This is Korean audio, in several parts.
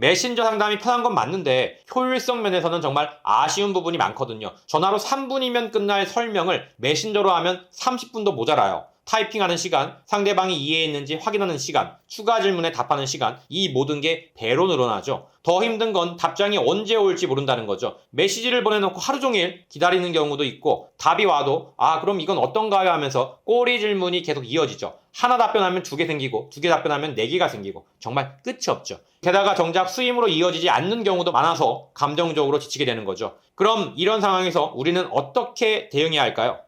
메신저 상담이 편한 건 맞는데 효율성 면에서는 정말 아쉬운 부분이 많거든요. 전화로 3분이면 끝날 설명을 메신저로 하면 30분도 모자라요. 타이핑하는 시간, 상대방이 이해했는지 확인하는 시간, 추가 질문에 답하는 시간, 이 모든 게 배로 늘어나죠. 더 힘든 건 답장이 언제 올지 모른다는 거죠. 메시지를 보내놓고 하루 종일 기다리는 경우도 있고, 답이 와도, 아, 그럼 이건 어떤가요? 하면서 꼬리 질문이 계속 이어지죠. 하나 답변하면 두 개 생기고, 두 개 답변하면 네 개가 생기고, 정말 끝이 없죠. 게다가 정작 수임으로 이어지지 않는 경우도 많아서 감정적으로 지치게 되는 거죠. 그럼 이런 상황에서 우리는 어떻게 대응해야 할까요?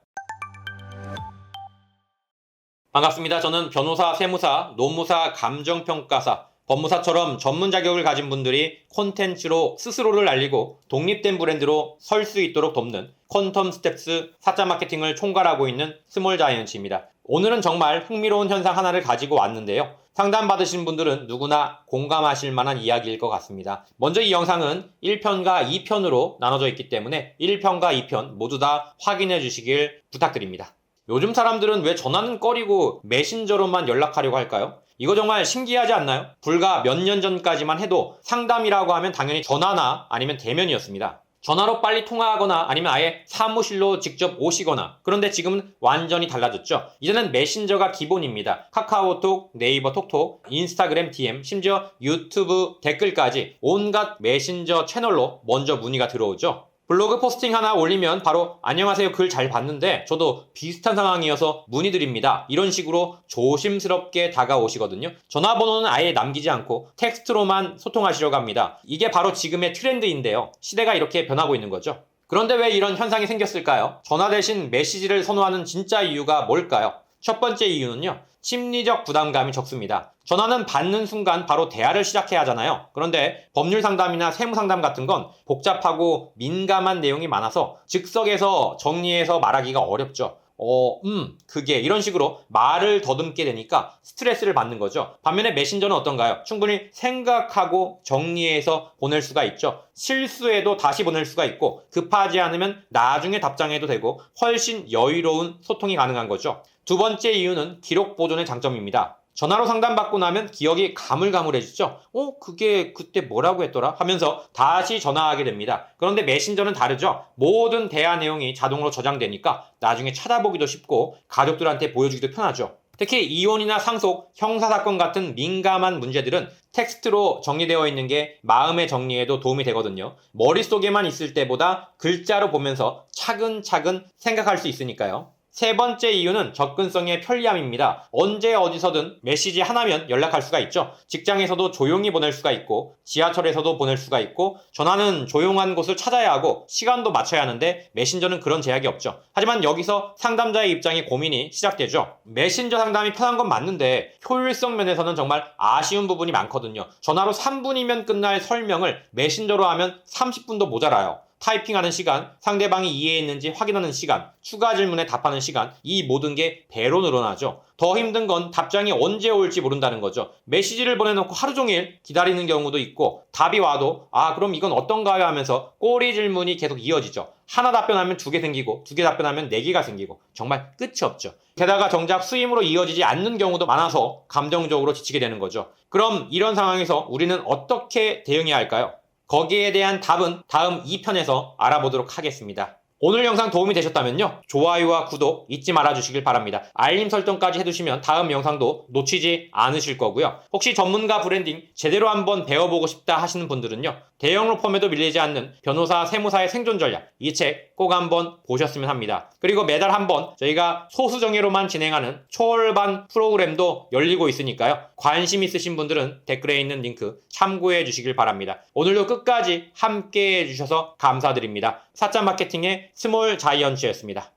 반갑습니다. 저는 변호사, 세무사, 노무사, 감정평가사, 법무사처럼 전문 자격을 가진 분들이 콘텐츠로 스스로를 알리고 독립된 브랜드로 설 수 있도록 돕는 퀀텀 스텝스 사자 마케팅을 총괄하고 있는 스몰 자이언츠입니다. 오늘은 정말 흥미로운 현상 하나를 가지고 왔는데요. 상담 받으신 분들은 누구나 공감하실 만한 이야기일 것 같습니다. 먼저 이 영상은 1편과 2편으로 나눠져 있기 때문에 1편과 2편 모두 다 확인해 주시길 부탁드립니다. 요즘 사람들은 왜 전화는 꺼리고 메신저로만 연락하려고 할까요? 이거 정말 신기하지 않나요? 불과 몇 년 전까지만 해도 상담이라고 하면 당연히 전화나 아니면 대면이었습니다. 전화로 빨리 통화하거나 아니면 아예 사무실로 직접 오시거나 그런데 지금은 완전히 달라졌죠. 이제는 메신저가 기본입니다. 카카오톡, 네이버 톡톡, 인스타그램 DM, 심지어 유튜브 댓글까지 온갖 메신저 채널로 먼저 문의가 들어오죠. 블로그 포스팅 하나 올리면 바로 안녕하세요 글 잘 봤는데 저도 비슷한 상황이어서 문의드립니다. 이런 식으로 조심스럽게 다가오시거든요. 전화번호는 아예 남기지 않고 텍스트로만 소통하시려고 합니다. 이게 바로 지금의 트렌드인데요. 시대가 이렇게 변하고 있는 거죠. 그런데 왜 이런 현상이 생겼을까요? 전화 대신 메시지를 선호하는 진짜 이유가 뭘까요? 첫 번째 이유는요. 심리적 부담감이 적습니다. 전화는 받는 순간 바로 대화를 시작해야 하잖아요. 그런데 법률 상담이나 세무 상담 같은 건 복잡하고 민감한 내용이 많아서 즉석에서 정리해서 말하기가 어렵죠. 어, 음, 그게 이런 식으로 말을 더듬게 되니까 스트레스를 받는 거죠. 반면에 메신저는 어떤가요? 충분히 생각하고 정리해서 보낼 수가 있죠. 실수해도 다시 보낼 수가 있고 급하지 않으면 나중에 답장해도 되고 훨씬 여유로운 소통이 가능한 거죠. 두 번째 이유는 기록 보존의 장점입니다. 전화로 상담받고 나면 기억이 가물가물해지죠? 어, 그게 그때 뭐라고 했더라? 하면서 다시 전화하게 됩니다. 그런데 메신저는 다르죠? 모든 대화 내용이 자동으로 저장되니까 나중에 찾아보기도 쉽고 가족들한테 보여주기도 편하죠. 특히 이혼이나 상속, 형사사건 같은 민감한 문제들은 텍스트로 정리되어 있는 게 마음의 정리에도 도움이 되거든요. 머릿속에만 있을 때보다 글자로 보면서 차근차근 생각할 수 있으니까요. 세 번째 이유는 접근성의 편리함입니다. 언제 어디서든 메시지 하나면 연락할 수가 있죠. 직장에서도 조용히 보낼 수가 있고, 지하철에서도 보낼 수가 있고, 전화는 조용한 곳을 찾아야 하고, 시간도 맞춰야 하는데, 메신저는 그런 제약이 없죠. 하지만 여기서 상담자의 입장에 고민이 시작되죠. 메신저 상담이 편한 건 맞는데, 효율성 면에서는 정말 아쉬운 부분이 많거든요. 전화로 3분이면 끝날 설명을 메신저로 하면 30분도 모자라요. 타이핑하는 시간, 상대방이 이해했는지 확인하는 시간, 추가 질문에 답하는 시간, 이 모든 게 배로 늘어나죠. 더 힘든 건 답장이 언제 올지 모른다는 거죠. 메시지를 보내놓고 하루 종일 기다리는 경우도 있고, 답이 와도, 아, 그럼 이건 어떤가요? 하면서 꼬리 질문이 계속 이어지죠. 하나 답변하면 두 개 생기고, 두 개 답변하면 네 개가 생기고, 정말 끝이 없죠. 게다가 정작 수임으로 이어지지 않는 경우도 많아서 감정적으로 지치게 되는 거죠. 그럼 이런 상황에서 우리는 어떻게 대응해야 할까요? 거기에 대한 답은 다음 2편에서 알아보도록 하겠습니다. 오늘 영상 도움이 되셨다면요. 좋아요와 구독 잊지 말아주시길 바랍니다. 알림 설정까지 해두시면 다음 영상도 놓치지 않으실 거고요. 혹시 전문가 브랜딩 제대로 한번 배워보고 싶다 하시는 분들은요. 대형 로펌에도 밀리지 않는 변호사 세무사의 생존 전략 이 책 꼭 한번 보셨으면 합니다. 그리고 매달 한번 저희가 소수 정예로만 진행하는 초월반 프로그램도 열리고 있으니까요. 관심 있으신 분들은 댓글에 있는 링크 참고해 주시길 바랍니다. 오늘도 끝까지 함께 해 주셔서 감사드립니다. 사자 마케팅의 스몰 자이언츠였습니다.